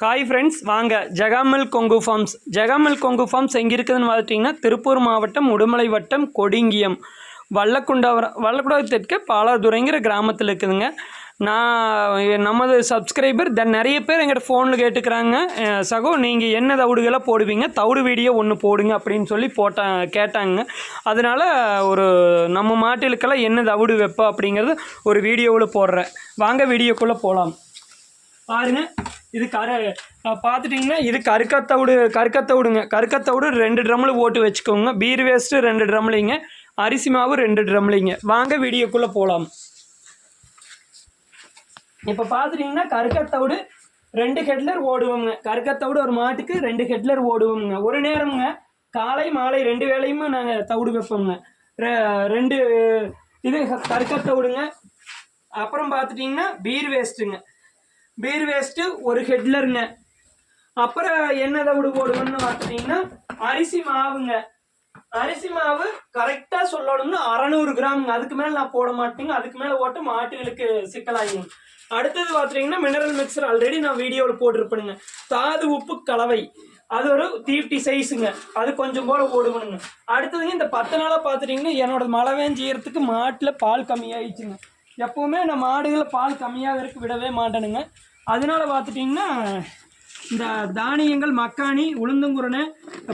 Hi friends வாங்க. ஜெகாமல் Kongu farms ஜெகாமல் கொங்கு ஃபார்ம்ஸ் எங்கே இருக்குதுன்னு பார்த்துட்டிங்கன்னா திருப்பூர் மாவட்டம் உடுமலை வட்டம் கொடிங்கியம். வல்லக்குண்டாவரம் வல்லக்குண்டா தெற்க பாலாதுரைங்கிற கிராமத்தில் இருக்குதுங்க. நான் நமது சப்ஸ்கிரைபர் தென் நிறைய பேர் எங்கிட்ட ஃபோனில் கேட்டுக்கிறாங்க. சகோ நீங்கள் என்ன தவிடுகளை போடுவீங்க? தவிடு வீடியோ ஒன்று போடுங்க அப்படின்னு சொல்லி போட்டாங்க கேட்டாங்க. அதனால் ஒரு நம்ம மாட்டிலுக்கெல்லாம் என்ன தவிடு வைப்போம் அப்படிங்கிறது ஒரு வீடியோவில் போடுறேன். வாங்க வீடியோக்குள்ளே போகலாம் பாருங்கள் இது கரு பார்த்துட்டிங்கன்னா இது கருக்கத்தவுடு கருக்கத்தவுடுங்க. கருக்கத்தவுடு ரெண்டு ட்ரம்மில் போட்டு வச்சுக்கோங்க. பீர் வேஸ்ட்டு ரெண்டு ட்ரம்லிங்க. அரிசி மாவு ரெண்டு ட்ரம்லிங்க. வாங்க வீடியோக்குள்ளே போகலாம் இப்போ பார்த்துட்டிங்கன்னா கருக்கத்தவுடு ரெண்டு ஹெட்லர் ஓடுவோங்க கருக்கத்தவுடு ஒரு மாட்டுக்கு ரெண்டு ஹெட்லர் ஓடுவோங்க ஒரு நேரம்ங்க காலை மாலை ரெண்டு வேளையுமே நாங்கள் தவிடு வைப்போங்க ரெ- ரெண்டு இது கருக்கத்தவுடுங்க. அப்புறம் பார்த்துட்டிங்கன்னா பீர் வேஸ்ட்டுங்க. பீர் வேஸ்ட்டு ஒரு ஹெட்லருங்க அப்புறம் என்ன தவிடு போடுவோம்னு பார்த்துட்டிங்கன்னா அரிசி மாவுங்க. அரிசி மாவு கரெக்டாக சொல்லணும்னு அறநூறு கிராமுங்க அதுக்கு மேலே நான் போட மாட்டேங்க. அதுக்கு மேலே ஓட்டு மாட்டுகளுக்கு சிக்கலாகிங்க அடுத்தது பார்த்துட்டிங்கன்னா மினரல் மிக்சர் ஆல்ரெடி நான் வீடியோவில் போட்டிருப்பேனுங்க. தாது உப்பு கலவை. அது ஒரு தீப்டி சைஸுங்க அது கொஞ்சம் போல போடுவணுங்க அடுத்ததுங்க இந்த பத்து நாளாக பார்த்துட்டிங்கன்னா என்னோட மழை வேஞ்சீரத்துக்கு மாட்டில் பால் கம்மியாயிடுச்சுங்க. எப்போவுமே நம்ம மாடுகளை பால் கம்மியாக இருக்க விடவே மாட்டேனுங்க. அதனால பார்த்துட்டிங்கன்னா இந்த தானியங்கள் மக்காணி உளுந்தங்குரணை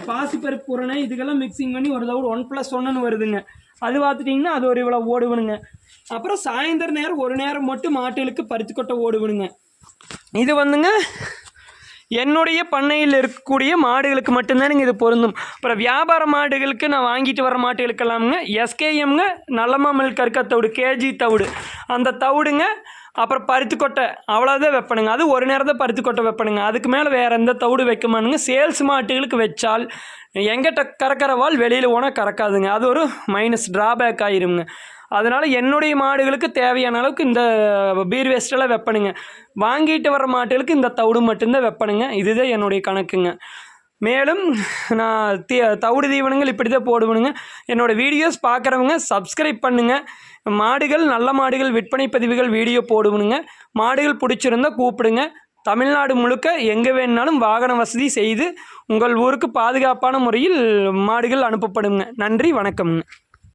பாசிப்பருப்பு குரணை இதுக்கெல்லாம் மிக்சிங் பண்ணி ஒரு தவிர ஒன் ப்ளஸ் ஒன்றுன்னு வருதுங்க. அது பார்த்துட்டிங்கன்னா அது ஒரு இவ்வளோ ஓடுவனுங்க. அப்புறம் சாயந்தர நேரம் ஒரு நேரம் மட்டும் மாட்டுகளுக்கு பருத்தி கொட்டை ஓடுவனுங்க. இது வந்துங்க என்னுடைய பண்ணையில் இருக்கக்கூடிய மாடுகளுக்கு மட்டும்தானுங்க இது பொருந்தும். அப்புறம் வியாபார மாடுகளுக்கு நான் வாங்கிட்டு வர மாட்டுகளுக்கெல்லாமுங்க எஸ்கேஎம்ங்க நல்லம்மா மில்க் கற்க தவிடு கேஜி தவிடு. அந்த தவிடுங்க அப்புறம் பருத்தி கொட்டை அவ்வளோதான் வைப்பணுங்க அது ஒரு நேரம் தான் பருத்தி கொட்டை வைப்பணுங்க அதுக்கு மேலே வேறு எந்த தவிடு வைக்கமானுங்க. சேல்ஸ் மாட்டுகளுக்கு வச்சால் எங்கிட்ட கறக்கிற வால் வெளியில் போனால் கறக்காதுங்க. அது ஒரு மைனஸ் ட்ராபேக் ஆயிருங்க அதனால் என்னுடைய மாடுகளுக்கு தேவையான அளவுக்கு இந்த பீர் வேஸ்ட்டெல்லாம் வைப்பணுங்க வாங்கிட்டு வர மாட்டுகளுக்கு இந்த தவிடு மட்டும்தான் வைப்பணுங்க இதுதான் என்னுடைய கணக்குங்க. மேலும் நான் தீ தவிடு தீவனங்கள் இப்படி தான் போடுவேனுங்க. என்னோடய வீடியோஸ் பார்க்குறவங்க சப்ஸ்கிரைப் பண்ணுங்கள் மாடுகள் நல்ல மாடுகள் விற்பனை பதிவுகள் வீடியோ போடுவனுங்க. மாடுகள் பிடிச்சிருந்தா கூப்பிடுங்க. தமிழ்நாடு முழுக்க எங்கே வேணுனாலும் வாகன வசதி செய்து உங்கள் ஊருக்கு பாதுகாப்பான முறையில் மாடுகள் அனுப்பப்படுங்க. நன்றி வணக்கம்ங்க.